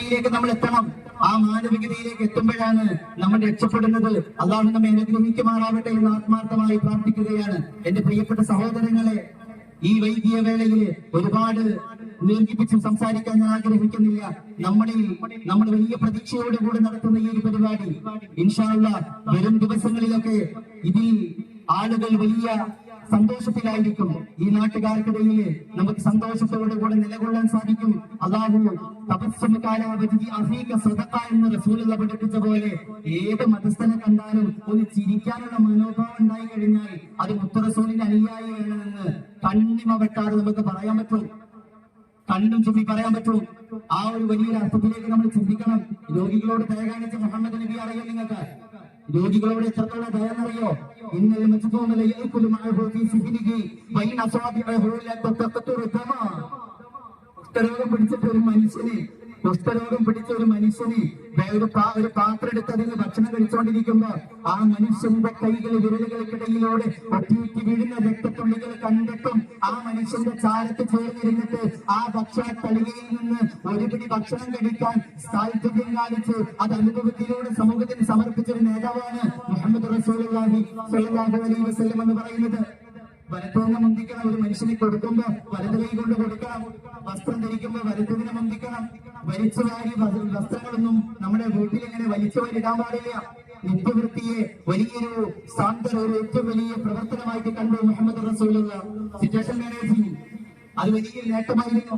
മാനവികതയിലേക്ക് നമ്മൾ എത്തണം. ആ മാനവികതയിലേക്ക് എത്തുമ്പോഴാണ് നമ്മൾ രക്ഷപ്പെടുന്നത്. അള്ളാഹു നമ്മെ അനുഗ്രഹിക്കുമാറാവട്ടെ എന്ന് ആത്മാർത്ഥമായി പ്രാർത്ഥിക്കുകയാണ്. എന്റെ പ്രിയപ്പെട്ട സഹോദരങ്ങളെ ഈ വൈകിയ വേളയിൽ ഒരുപാട് ദീർഘിപ്പിച്ച് സംസാരിക്കാൻ ഞാൻ ആഗ്രഹിക്കുന്നില്ല. നമ്മളിൽ നമ്മൾ വലിയ പ്രതീക്ഷയോടെ കൂടെ നടത്തുന്ന ഈ ഒരു പരിപാടി. ഇൻഷാല്ല വരും ദിവസങ്ങളിലൊക്കെ ഇതിൽ ആളുകൾ വലിയ സന്തോഷത്തിലായിരിക്കും ഈ നാട്ടുകാർക്കിടയിൽ നമുക്ക് സന്തോഷത്തോടെ കൂടെ നിലകൊള്ളാൻ സാധിക്കും. അള്ളാഹു എന്ന് റസൂലുള്ള പഠിപ്പിച്ച പോലെ ഏത് മതസ്ഥനെ കണ്ടാലും ഒന്ന് ചിരിക്കാനുള്ള മനോഭാവം ഉണ്ടായി കഴിഞ്ഞാൽ അത് മുത്തറസൂലിന്റെ അനുയായിയാണെന്ന് കണ്ണിമ വെട്ടാതെ നമുക്ക് പറയാൻ പറ്റും. കണ്ണും ചുമി പറയാൻ പറ്റും. ആ ഒരു വലിയൊരു അർത്ഥത്തിലേക്ക് നമ്മൾ ചിന്തിക്കണം. രോഗികളോട് ദയ കാണിച്ച മുഹമ്മദ് നബി അറിയാം നിങ്ങൾക്ക്. രോഗികളോട് എത്രത്തോളം ഭയന്നറിയോ ഇന്നലെ സിഹ്നിഹി വൈന കുഷ്ഠരോഗം പിടിച്ചിട്ട് ഒരു മനുഷ്യന് കുഷ്ഠരോഗം പിടിച്ച ഒരു മനുഷ്യന് ഒരു ഒരു പാത്രം എടുത്ത് അതിന് ഭക്ഷണം കഴിച്ചുകൊണ്ടിരിക്കുമ്പോ ആ മനുഷ്യന്റെ കൈകൾ വിരലുകൾക്കിടയിലൂടെ ഒറ്റിയിട്ട് വീഴുന്ന രക്തത്തുള്ളികൾ കണ്ടിട്ടും ആ മനുഷ്യന്റെ ചാരത്ത് ചേർന്നിരുന്നിട്ട് ആ ഭക്ഷണ തളികയിൽ നിന്ന് ഒരു പിടി ഭക്ഷണം കഴിക്കാൻ താല്പര്യം കാണിച്ച് അത് അനുഭവത്തിലൂടെ സമൂഹത്തിന് സമർപ്പിച്ച ഒരു നേതാവാണ് മുഹമ്മദ് റസൂലി അലൈഹി വസല്ലം എന്ന് പറയുന്നത്. വലത്തോന്ന് മുന്തിക്കണം ഒരു മനുഷ്യനെ കൊടുക്കുമ്പോ വലത് കൈ കൊണ്ട് കൊടുക്കണം. വസ്ത്രം ധരിക്കുമ്പോ വലത്തതിനെ മുന്തിക്കണം. വലിച്ചു വാരി വസ്ത്രങ്ങളൊന്നും നമ്മുടെ വീട്ടിൽ ഇങ്ങനെ വലിച്ചു വാരിടാൻ പാടില്ല. നിത്യവൃത്തിയെ വലിയൊരു സാന്തര ഒരു ഏറ്റവും വലിയ പ്രവർത്തനമായിട്ട് കണ്ടു മുഹമ്മദ് റസൂലുള്ള സിറ്റുവേഷൻ മാനേജിങ് അത് വലിയ നേട്ടമായിരുന്നു.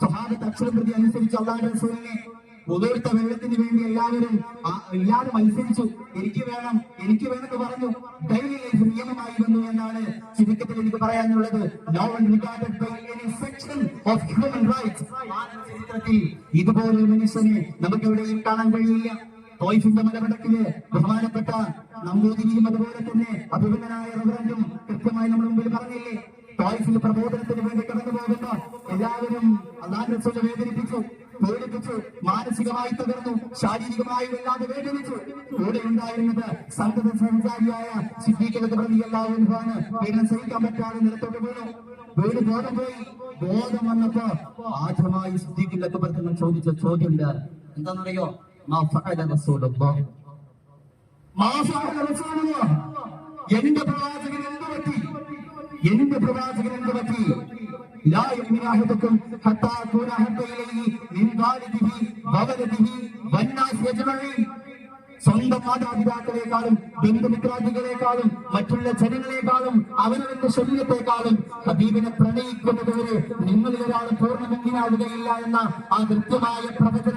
സ്വഭാവത്തെ അക്ഷരം പ്രതി അനുസരിച്ച് അള്ളാഹു റസൂലിനെ ഉതിർത്ത വെള്ളത്തിന് വേണ്ടി എല്ലാവരും എല്ലാവരും അനുസരിച്ചു എനിക്ക് വേണം എനിക്ക് വേണമെന്ന് പറഞ്ഞു. ഡെയിലി ലൈഫ് നിയമമായി വന്നു എന്നാണ് ചുരുക്കത്തിൽ എനിക്ക് പറയാനുള്ളത്. Regarded by any section of human rights. ചരിത്രത്തിൽ ഇതുപോലൊരു മനുഷ്യനെ നമുക്ക് എവിടെയും കാണാൻ കഴിയില്ല. തോയ്ഫിന്റെ മലപടക്കിൽ ബഹുമാനപ്പെട്ട നമ്പൂതിരിയും അതുപോലെ തന്നെ അഭിമനായ റവറൻഡും കൃത്യമായി നമ്മുടെ മുമ്പിൽ പറഞ്ഞില്ലേ? തോയ്ഫിൽ പ്രബോധനത്തിന് വേണ്ടി കടന്നു പോകുന്ന എല്ലാവരും അള്ളാഹ് റസൂലിനെ വേദനിപ്പിച്ചു പേടിപ്പിച്ചു മാനസികമായി തകർന്നു ശാരീരികമായി വല്ലാതെ വേദനിച്ചു. കൂടെ ഉണ്ടായിരുന്നത് സംഗത സഹചാരിയായ സിദ്ദീഖിലൊക്കെ പ്രതി എല്ലാവരുമാണ് പീഡനം സഹിക്കാൻ പറ്റാതെ നിലത്തോട്ട് വീണു. ബോധം പോയി ബോധം വന്നപ്പോ ആദ്യമായി സിദ്ദീഖിന്റെ പ്രതി ചോദിച്ച ചോദ്യമുണ്ട്. എന്താണെന്നറിയോ? എന്റെ പ്രവാചകൻ എന്ത് പറ്റി? എന്റെ പ്രവാചകൻ എന്ത് പറ്റി? അഹദുക്കും ഹത്താ അകൂന അഹബ്ബ ഇലൈഹി മിൻ വാലിദിഹി വവലദിഹി വന്നാസ് അജ്മഈൻ സ്വന്തം മാതാപിതാക്കളെക്കാളും ബന്ധുമിത്രാദികളെക്കാളും മറ്റുള്ള ജനങ്ങളെക്കാളും അവനവന്റെ ശരീരത്തെക്കാളും ഹബീബിനെ പ്രണയിക്കുന്നതുവരെ നിങ്ങളിൽ ഒരാൾ പൂർണ മുങ്ങിനാവുകയില്ല എന്ന ആ കൃത്യമായ പ്രവചന